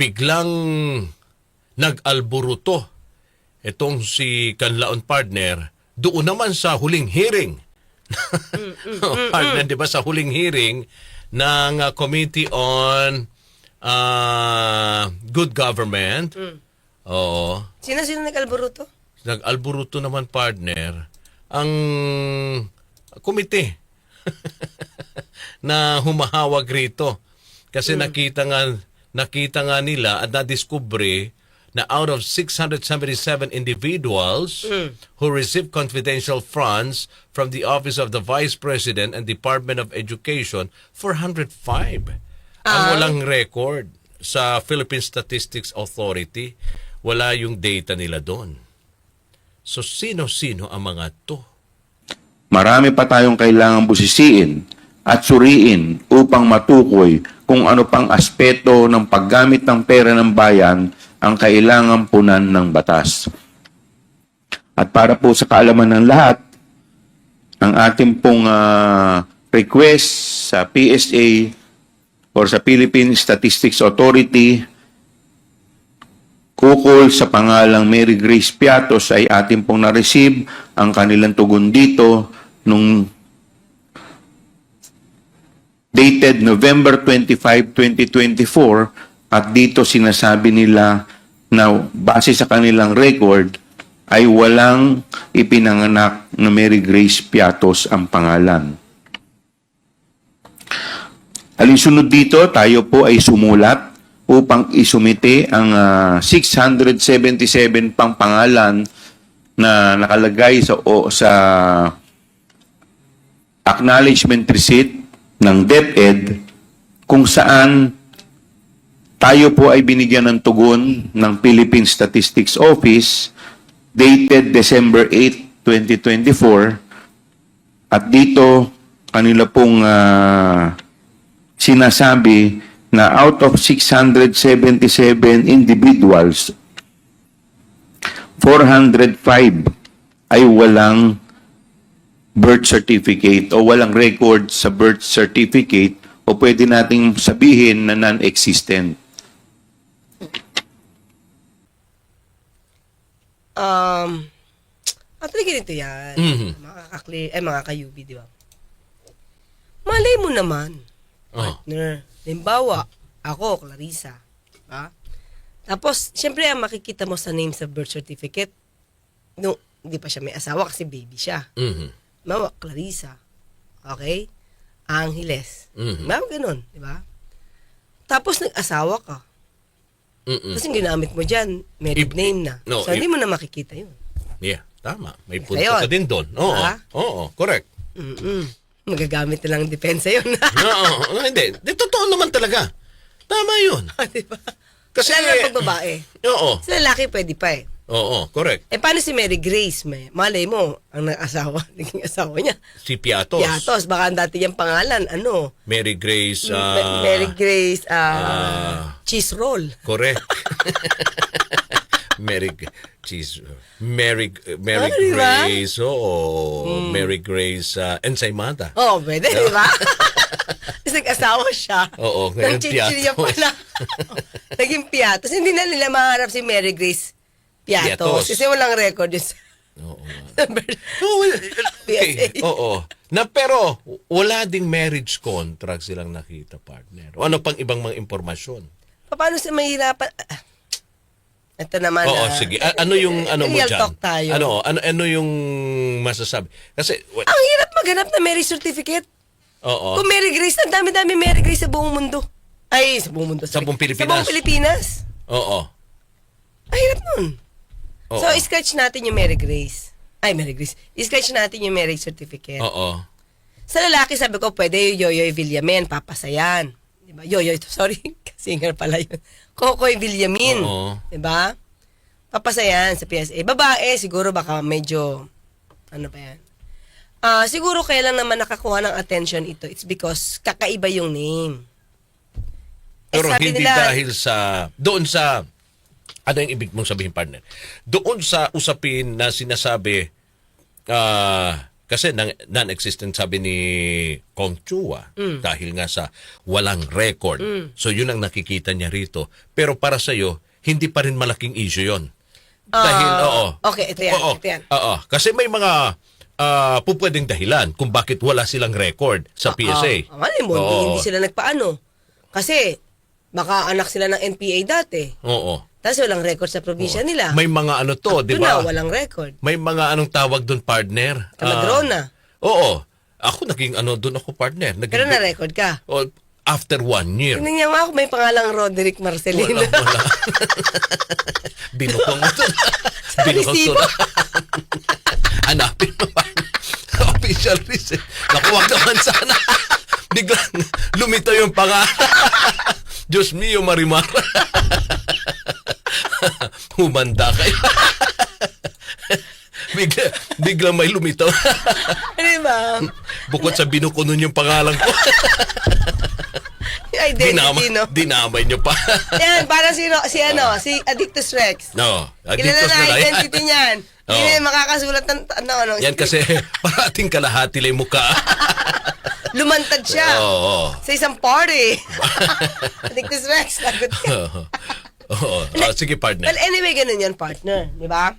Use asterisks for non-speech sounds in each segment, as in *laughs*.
biglang nag-alburuto itong si Kanlaon partner doon naman sa huling hearing. *laughs* partner, di ba, sa huling hearing ng uh, Committee on uh, Good Government. Oo. Sino-sino nag-alburuto? Nag-alburuto naman partner ang komite *laughs* na humahawag rito. Kasi nakita nga nakita nga nila at nadiskubre na out of 677 individuals who received confidential funds from the Office of the Vice President and Department of Education, 405 ang walang record sa Philippine Statistics Authority. Wala yung data nila doon. So sino-sino ang mga to? Marami pa tayong kailangang busisiin at suriin upang matukoy kung ano pang aspeto ng paggamit ng pera ng bayan ang kailangang punan ng batas. At para po sa kaalaman ng lahat, ang ating pong ah, request sa PSA or sa Philippine Statistics Authority kukol sa pangalang Mary Grace Piatos ay ating pong na-receive ang kanilang tugon dito nung dated November 25, 2024 at dito sinasabi nila na base sa kanilang record ay walang ipinanganak na Mary Grace Piatos ang pangalan. Alinsunod dito, tayo po ay sumulat upang isumite ang ah, 677 pang pangalan na nakalagay sa o, sa acknowledgement receipt ng DepEd kung saan tayo po ay binigyan ng tugon ng Philippine Statistics Office dated December 8, 2024 at dito kanila pong ah, sinasabi na out of 677 individuals 405 ay walang birth certificate o walang record sa birth certificate o pwede nating sabihin na non-existent. Um, actually, ganito yan. Mhm. Mga kakli, eh, mga kayubi, di ba? Malay mo naman, Oh. partner. Limbawa, ako, Clarissa. Ha? Tapos, syempre, ang makikita mo sa name sa birth certificate, no, hindi pa siya may asawa kasi baby siya. Mhm. Mawa, Clarissa. Okay? Angeles. Mhm. Mawa, ganun, di ba? Tapos, nag-asawa ka. Mm-mm. Kasi ginamit mo dyan, married If- name na. no, so, hindi if- mo na makikita yun. Yeah, tama. May punto Ayun. ka din doon. Oo. Diba? Oo, correct. Mm-mm. Magagamit na lang ang depensa yun. *laughs* Oo, oh, hindi. Di, totoo naman talaga. Tama yun. *laughs* di ba? Kasi, Lalo pag babae. oo, Sa lalaki, pwede pa eh. Oo, correct. Eh, paano si Mary Grace? May, malay mo, ang nag-asawa, *laughs* naging asawa niya. Si Piatos. Piatos, baka ang dati niyang pangalan, ano? Mary Grace. Ah, Mary Grace, ah, ah, cheese roll. Correct. *laughs* *laughs* Mary Cheese. Mary Mary Ah, di ba? Hmm. Grace. Oo. Mary Grace uh, Ensaymada. Oh, pwede, di ba? Tapos nag-asawa siya. Oo, ngayon Nang chichirya Piatos. pala. Naging Piatos. Hindi na nila maharap si Mary Grace Piatos. Piatos. Kasi walang record yun sa Oo. *laughs* Oh, well, okay. PSA. Oo. Na pero wala ding marriage contract silang nakita partner. O ano pang ibang mga impormasyon? Paano sa mahirapan? Ah, Ito naman. Oo, ah, sige. A- ano yung ano mo real diyan? talk tayo. Ano ano ano yung masasabi? Kasi wa- Ang hirap maghanap na marriage certificate. oo. Kung Mary Grace, ang dami-dami Mary Grace sa buong mundo. Ay, sa buong mundo. Sa sorry. buong Pilipinas. Sa buong Pilipinas. Oo. Ang hirap nun. Oo. So, scratch natin yung Mary Grace. Ay, Mary Grace. scratch natin yung marriage certificate. Oo. Sa lalaki, sabi ko, pwede yung Yoyoy Villamin, papasayan. Diba? Yoyoy, *laughs* sorry, singer pala yun. Kokoy Villamin. Oo. Diba? Papasayan sa PSA. Babae, siguro baka medyo, ano pa yan? Ah, siguro kaya lang naman nakakuha ng attention ito. It's because kakaiba yung name. Eh, Pero sabi hindi nila- dahil sa doon sa ano yung ibig mong sabihin partner? Doon sa usapin na sinasabi ah Kasi non-existent sabi ni Kong Chua Mm. dahil nga sa walang record. So yun ang nakikita niya rito. Pero para sa iyo, hindi pa rin malaking issue yon. Dahil, Ah, oo. okay, ito yan, Oo, ito yan. Oo. Kasi may mga ah, pupwedeng dahilan kung bakit wala silang record sa PSA. Ah, malay mo, hindi, hindi sila nagpaano. Kasi, baka anak sila ng NPA dati. Oo. Tapos walang record sa probinsya nila. May mga ano to, di Ito ba? walang record. May mga anong tawag doon partner. Ah, Kamadrona. oo. Ako naging ano doon ako partner. Naging, Pero na-record ka. Oh, after one year. Niya nga ako, may pangalang Roderick Marcelino. Wala, wala. *laughs* Binukong mo to. Binukong to resibo. na. Hanapin mo pa. Official receipt. Naku, wag naman sana. Biglang lumito yung pangalan. Diyos mio, Marimar. *laughs* Humanda kayo. *laughs* bigla, biglang may lumitaw. *laughs* Di ba? Bukod sa binuko nun yung pangalan ko. Identity, dinamay, no? dinamay nyo pa. Yan, parang si, si ano, si Addictus Rex. no, Kilala adictos na na identity niyan. Hindi na makakasulat ng ano, ano. Yan kasi parating kalahati lang mukha. Lumantad siya. Oo. Sa isang party. Addictus Rex, lagot ka. Oo. Oo. Ah, sige, partner. Well, anyway, ganun yan, partner. Di ba?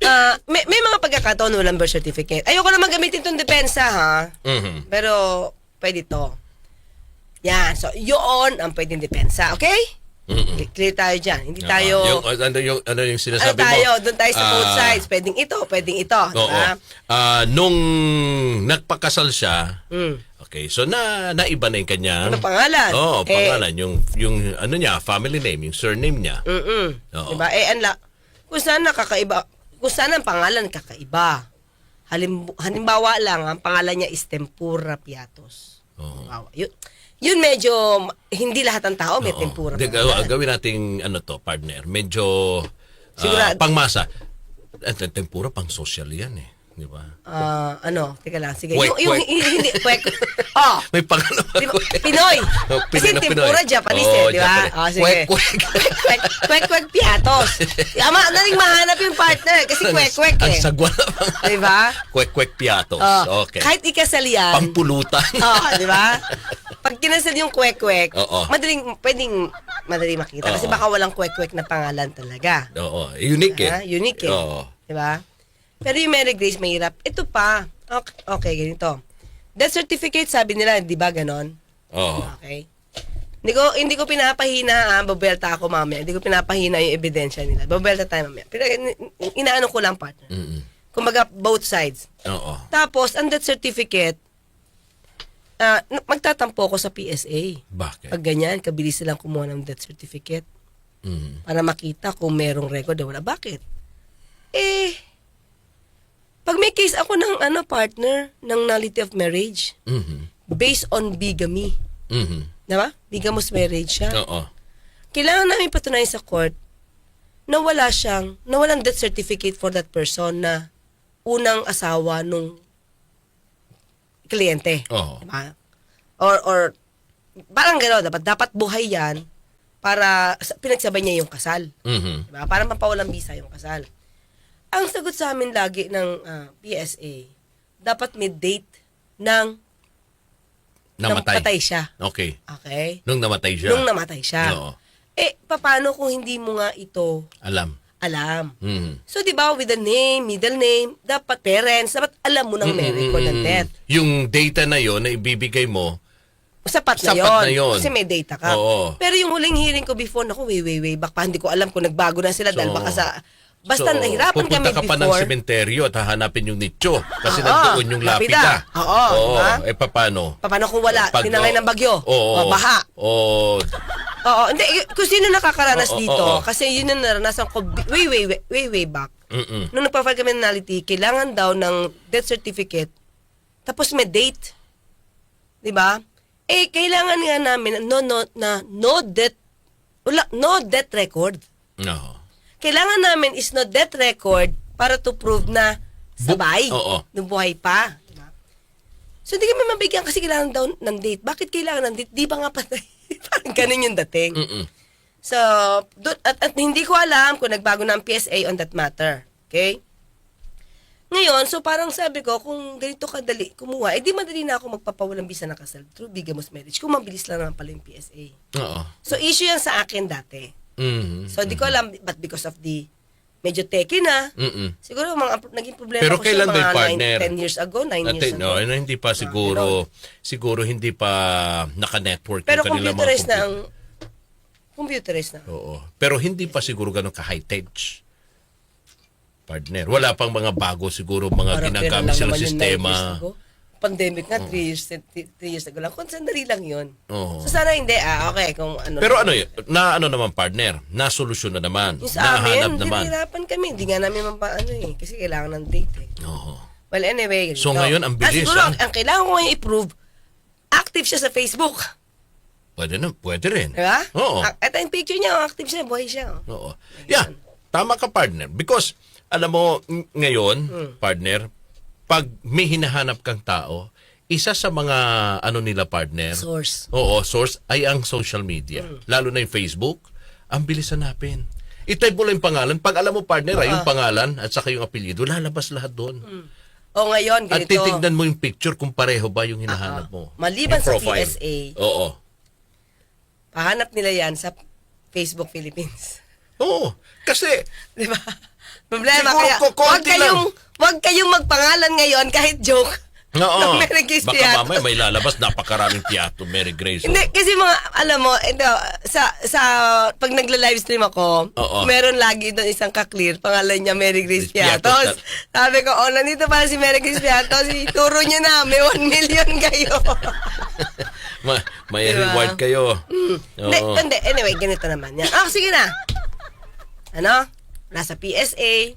Ah, may, may mga pagkakataon walang birth certificate. Ayoko naman gamitin itong depensa, ha? Mhm. Pero, pwede to. Yan. So, yun ang pwedeng depensa. Okay? Mhm. Clear tayo dyan. Hindi Ah, tayo... yung, ano yung, ano yung ano sinasabi tayo? mo? Doon tayo sa both Ah, sides. Pwedeng ito, pwedeng ito. Oo. ba? Ah, nung nagpakasal siya, Mm. okay, so na naiba na yung kanyang... Ano pangalan? Oo, Eh, pangalan. Yung, yung ano niya, family name, yung surname niya. Mm-mm. Oo. Diba? Eh, anla, kung saan nakakaiba, kung saan ang pangalan kakaiba. Halim, halimbawa lang, ang pangalan niya is Tempura Piatos. Oo. Wow. Yun, yun medyo, hindi lahat ng tao may Oo. tempura. Di, pangalan. gaw- gawin nating ano to, partner. Medyo ah, Sigurado- pangmasa. At tempura pang social yan eh. Di ba? Ah, ano, teka lang, sige. Kwek, yung, yung, kwek. yung- hindi, *laughs* kwek. Oh, May di ba, eh. Pinoy. Oh, Kasi Pinoy na tempura Pinoy. Japanese Oo, eh, di ba? Japanese. Oh, sige. Kwek, *laughs* kwek. kwek, kwek, kwek, piatos. *laughs* Ama, naling mahanap yung partner kasi kwek, kwek Ang eh. sagwa na pang- Di ba? Kwek, kwek, piatos. Oh, okay. Kahit ikasal yan. Pampulutan. Oo, di ba? Pag kinasal yung kwek-kwek, Oo. madaling, pwedeng madali makita. Kasi Oo. baka walang kwek-kwek na pangalan talaga. Oo, unique eh. Ah, unique eh. Oo. Di ba? Pero yung Mary Grace mahirap. Ito pa. Okay, okay ganito. Death certificate, sabi nila, di ba ganon? Oo. Okay. Hindi ko, hindi ko pinapahina, ah, babelta ako mamaya. Hindi ko pinapahina yung ebidensya nila. Babelta tayo mamaya. Pero in- in- inaano ko lang, partner. Mm-mm. Kumbaga, both sides. Oo. Tapos, ang death certificate, n- magtatampo ko sa PSA. Bakit? Pag ganyan, kabilis silang kumuha ng death certificate Mm. para makita kung merong record o wala. Bakit? Eh, pag may case ako ng ano partner, ng nullity of marriage, Mhm. based on bigamy, Mhm. diba? Bigamous marriage siya. Oo. Kailangan namin patunayan sa court na wala siyang, na walang death certificate for that person na unang asawa nung kliyente. Oo. Diba? Or, or, parang gano'n, dapat, dapat buhay yan para sa- pinagsabay niya yung kasal. Mhm. Diba? Para mapawalang bisa yung kasal. Ang sagot sa amin lagi ng ah, PSA, dapat may date ng Namatay. ng patay siya. Okay. Okay? Nung namatay siya. Nung namatay siya. Oo. Eh, paano kung hindi mo nga ito Alam. Alam? Mhm. So, di ba, with the name, middle name, dapat parents, dapat alam mo ng ng Mm-mm. death. Yung data na yon na ibibigay mo, Sapat na Sapat yun. na yun. Kasi may data ka. Oo. Pero yung huling hearing ko before, naku, way, way, way back pa, hindi ko alam kung nagbago na sila dahil So, baka sa... Basta so, nahirapan kami pupunta ka pa ng before. sementeryo at hahanapin yung nicho. Kasi Oo, nandoon yung lapida. lapida. Oo, diba? Eh, paano? Paano kung wala? Pag- Tinangay ng bagyo? Oo. O baha? Oo. Oo, hindi. Kung sino nakakaranas Oo, oo, dito, oo. kasi yun ang naranasan ko way, way, way, way, way back. Mm-mm. Nung nagpa-file kami ng nullity, kailangan daw ng death certificate, tapos may date. Di ba? Eh, kailangan nga namin no, no, na no death, wala, no death record. Oo. Kailangan namin is no death record para to prove na sabay. Bu- oo. Nung buhay pa. Diba? So, hindi kami mabigyan kasi kailangan daw ng date. Bakit kailangan ng date? Di ba nga patay? *laughs* Parang ganun yung dating. Mm-mm. So, dun, at, at hindi ko alam kung nagbago na ang PSA on that matter. Okay? Ngayon, so parang sabi ko, kung ganito kadali kumuha, eh di madali na ako magpapawalang bisa ng kasal through bigamous marriage. Kung mabilis lang naman pala yung PSA. Oo. So issue yan sa akin dati. Mhm. So di ko alam, but because of the medyo teki na, Mm-mm. siguro mga naging problema Pero ko siya kailan ba yung mga partner? 9, 10 years ago, 9 At years no, ago. ano, hindi pa siguro siguro hindi pa naka-network Pero yung kanilang mga computerized na ang computerized na. Oo. Pero hindi pa siguro ganun ka-high-tech. Partner. Wala pang mga bago siguro mga Parang ginagamit kailan lang silang naman yun, 9 years sistema. ago. Pandemic nga, 3 years, 3 years ago lang. Kung sandali lang yun. Oo. So sana hindi, ah, okay, kung ano. Pero ano yun, na ano naman partner, nasolusyon na naman. yung sa Nahanap amin, naman. hinihirapan kami. Hindi nga namin mapaano eh. Kasi kailangan ng date eh. Oo. Well, anyway. So, ganito. ngayon, ang Ah, bilis, siguro, ah. ang, ang kailangan ko ngayon i-prove, active siya sa Facebook. Pwede na, pwede rin. Di ba? Oo. Ah, Ito yung picture niya, oh, active siya, buhay siya. oh. Oo. Yeah, tama ka partner. Because, alam mo, ng- ngayon, Hmm. partner, pag may hinahanap kang tao, isa sa mga ano nila partner, Source. oo, source ay ang social media. Hmm. Lalo na yung Facebook, ang bilis hanapin. I-type mo lang yung pangalan. Pag alam mo partner, ay yung pangalan at saka yung apelyido, lalabas lahat doon. O ngayon, At ganito. titignan mo yung picture kung pareho ba yung hinahanap mo. Maliban sa. PSA. Oo. Pahanap nila yan sa Facebook Philippines. Oo. Kasi, Di ba? Problema Siguro kaya, ko- wag kayong, wag kayong magpangalan ngayon kahit joke. Oo. *laughs* Mary Grace Baka mamaya may lalabas napakaraming piato, Mary Grace. Hindi, kasi mga, alam mo, ito, sa, sa, pag nagla-livestream ako, Oo. meron lagi doon isang ka-clear, pangalan niya Mary Grace Grace Piatos. Sabi ko, oh, nandito pala si Mary Grace Piatos, *laughs* ituro niya na, may 1 million kayo. *laughs* Ma- may Diba? reward kayo. Hindi, Oo. hindi, anyway, ganito naman yan. Ah, sige na. Ano? Nasa PSA.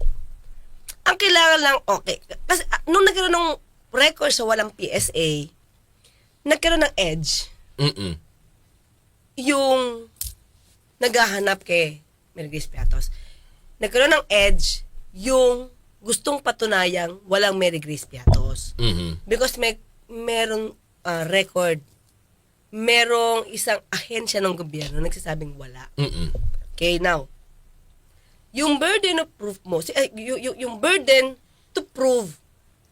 Ang kailangan lang, okay. Kasi ah, nung nagkaroon ng record sa walang PSA, nagkaroon ng edge Mm-mm. yung naghahanap kay Mary Grace Piatos. Nagkaroon ng edge yung gustong patunayang walang Mary Grace Piatos. Mhm. Because may merong ah, record, merong isang ahensya ng gobyerno nagsasabing wala. Mm-mm. Okay, now, yung burden of proof mo, si, ay, yung, yung, yung burden to prove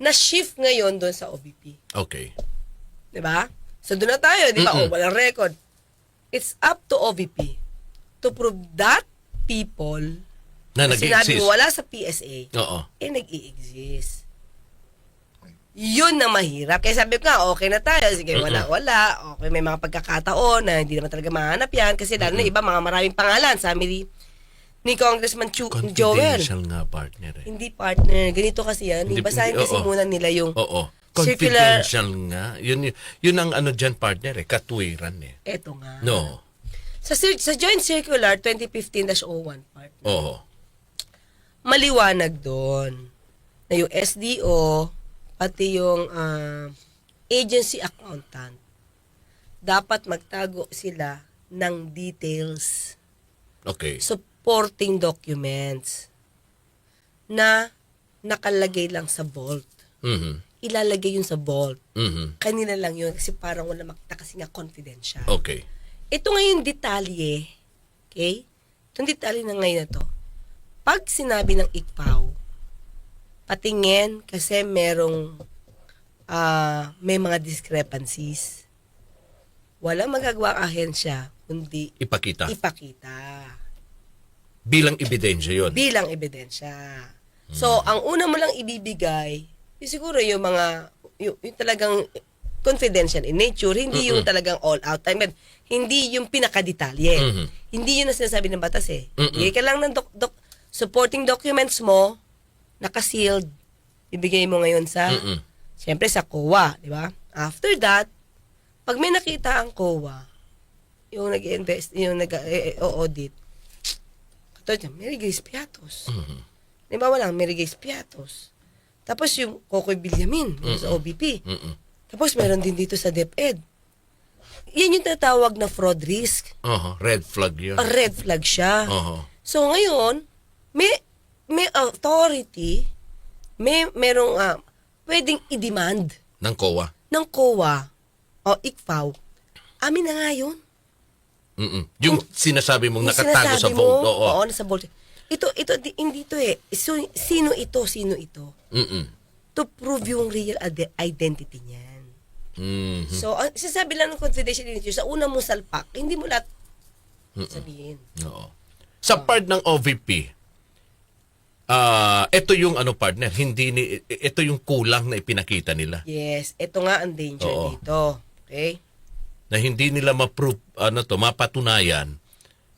na shift ngayon doon sa OBP. Okay. 'Di ba? So doon na tayo, 'di ba? Mm-mm. Oh, walang record. It's up to OVP to prove that people Na na sinabi mo wala sa PSA, Oo. eh nag-i-exist. Yun na mahirap. Kaya sabi ko nga, okay na tayo. Sige, wala, wala. Okay, may mga pagkakataon na hindi naman talaga mahanap yan. Kasi lalo na iba, mga maraming pangalan. Sabi ni, Congressman Chu, Joel. Confidential nga partner eh. Hindi partner. Ganito kasi yan. Hindi- Basahin hindi- kasi oo. muna nila yung Oo. Circular- Confidential nga. Yun, yun ang ano dyan partner eh. Katwiran eh. eto nga. No. Sa, cir- sa Joint Circular 2015-01 part, Oo. maliwanag doon na yung SDO pati yung ah, agency accountant dapat magtago sila ng details Okay. Supporting documents na nakalagay lang sa vault. Mhm. Ilalagay yun sa vault. Mhm. Kanila lang yun kasi parang wala makita kasi nga confidential. Okay. Ito ngayon detalye, okay? Itong detalye na ngayon na to. Pag sinabi ng ICPAW, patingin kasi merong ah, may mga discrepancies. Walang magagawa ang ahensya kundi Ipakita. ipakita Bilang ebidensya yun. bilang ebidensya. So, ang una mo lang ibibigay, yung siguro yung mga, yung, yung talagang confidential in nature, hindi yung talagang all out. I mean, hindi yung pinakadetalye. Mhm. Hindi yun ang sinasabi ng batas eh. Mm-mm. Bigay ka lang ng doc- doc- supporting documents mo, naka-sealed, ibigay mo ngayon sa, Mm-mm. siyempre sa COA, di ba? After that, pag may nakita ang COA, yung nag-invest, yung nag-audit, niya, Mary Grace Piatos. Mhm. Di ba walang Mary Grace Piatos? Tapos yung Kokoy Bilyamin yung sa OBP. Mm-mm. Tapos meron din dito sa DepEd. Yan yung tatawag na fraud risk. Oho. Red flag yun. A red flag siya. Oho. So ngayon, may may authority, may merong ah, pwedeng i-demand Ng COA. ng COA o ICFAW. Amin na nga yun. Mm-mm. Yung sinasabi mong Yung nakatago sa sinasabi vault. mo, Oo. Oo, nasa vault. ito, ito, di- hindi to eh. So, sino ito, sino ito? Mm-mm. To prove yung real ide- identity niyan. Mhm. So, ang sasabi lang ng confidential interview, sa una mo salpak, hindi mo lahat sabihin. Oo. Sa part ng OVP, ah ito yung ano partner, hindi ni ito yung kulang na ipinakita nila Yes, ito nga ang danger Oo. dito. Okay? Na hindi nila ma-prove ano to, mapatunayan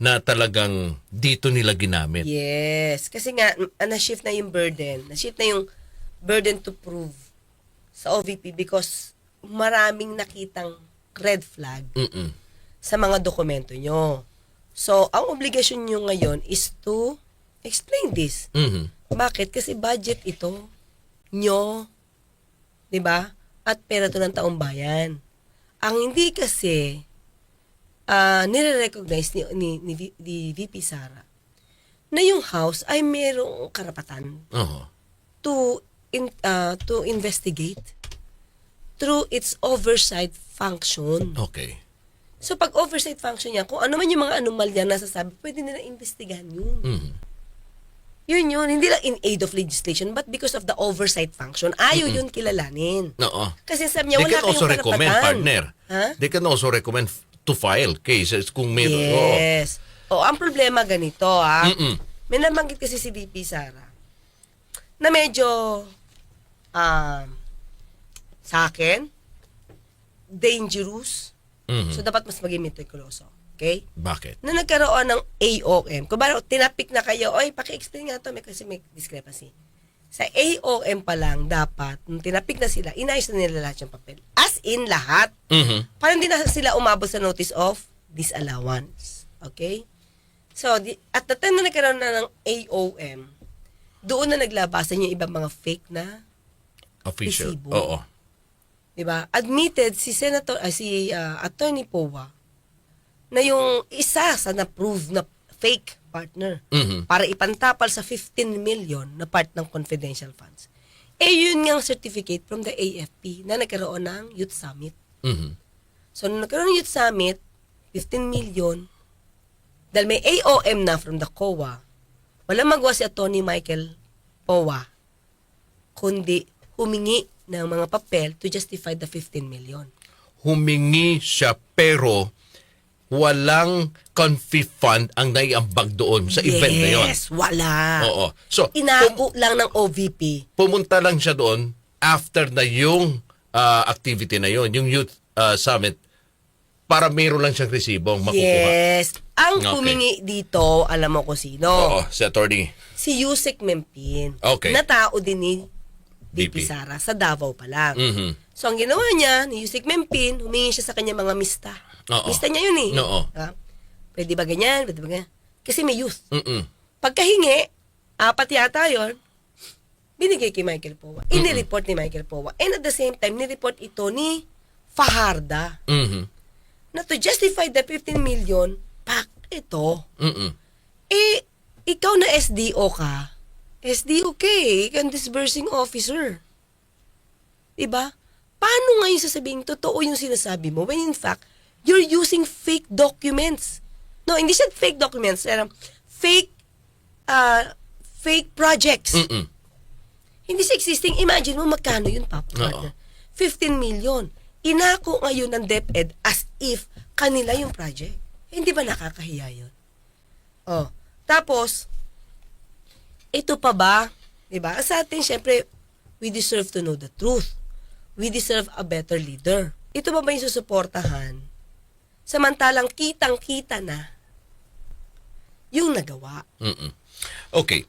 na talagang dito nila ginamit. Yes. Kasi nga, n- na-shift na yung burden. Na-shift na yung burden to prove sa OVP because maraming nakitang red flag Mm-mm. sa mga dokumento nyo. So, ang obligasyon nyo ngayon is to explain this. Mhm. Bakit? Kasi budget ito nyo, 'di ba? At pera to ng taong bayan. Ang hindi kasi ah nire-recognize ni, ni, ni, ni VP Sara na yung house ay merong karapatan Oo. to in, ah, to investigate through its oversight function. Okay. So pag oversight function niya, kung ano man yung mga anomalya na nasasabi, pwede nila investigahan yun. Mhm. Yun yun, hindi lang in aid of legislation, but because of the oversight function, ayaw yun kilalanin. Oo. Kasi sabi niya, They wala can also kayong recommend, karapatan. partner. Ha? They can also recommend to file cases kung meron. Oo. Yes. O, ang problema ganito, ha? Mm-mm. May nabanggit kasi si VP Sara na medyo um, sa akin, dangerous. Mhm. So, dapat mas maging meticuloso. Okay? Bakit? na nagkaroon ng AOM, kung ba tinapik na kayo, oy, paki-explain nga to, may kasi may discrepancy. Sa AOM pa lang, dapat, nung tinapik na sila, inayos na nila lahat yung papel. As in, lahat. Mhm. Parang hindi na sila umabot sa notice of disallowance. Okay? So, di, at the time na nagkaroon na ng AOM, doon na naglabasan yung ibang mga fake na Official. Resibo. Oo. 'di ba? Admitted si Senator ah, si ah, Attorney Powa na yung isa sa na-prove na fake partner Mhm. para ipantapal sa 15 million na part ng confidential funds. Eh yun nga certificate from the AFP na nagkaroon ng Youth Summit. Mhm. So nung nagkaroon ng Youth Summit, 15 million, dahil may AOM na from the COA, walang magawa si Attorney Michael Powa, kundi humingi ng mga papel to justify the 15 million. Humingi siya pero walang confi fund ang naiambag doon sa event na yon. Yes, wala. Oo. So, pum- Inako lang ng OVP. pumunta lang siya doon after na yung ah, activity na yon, yung youth ah, summit para meron lang siyang resibong makukuha. Yes. Ang Okay. humingi dito, alam mo ko sino? Oo, si attorney. Si Yusek Mempin. Okay. Na tao din ni VP. Sara sa Davao pa lang. Mhm. So, ang ginawa niya, ni Yusek Mempin, humingi siya sa kanya mga mista. Oo. Mista niya yun eh. Oo. Ha? Pwede ba ganyan? Pwede ba ganyan? Kasi may youth. Mm-mm. Pagkahingi, apat yata yun, binigay kay Michael Powa. Inireport ni Michael Powa. And at the same time, nireport ito ni Fajarda Mhm. na to justify the 15 million, pak, ito. Mm-mm. Eh, ikaw na SDO ka, SDO ka eh, ikaw ang disbursing officer. Diba? Paano ngayon sasabihin totoo yung sinasabi mo when in fact, you're using fake documents? No, hindi siya fake documents, pero fake, uh, fake projects. Mm-mm. Hindi siya existing. Imagine mo magkano yun, Papa. Oo. 15 million. Inako ngayon ng DepEd as if kanila yung project. Hindi ba nakakahiya yun? Oh. Tapos, ito pa ba? 'Di ba? Sa atin, syempre, we deserve to know the truth. We deserve a better leader. Ito ba ba yung susuportahan? Samantalang kitang-kita na yung nagawa. Mm-mm. Okay.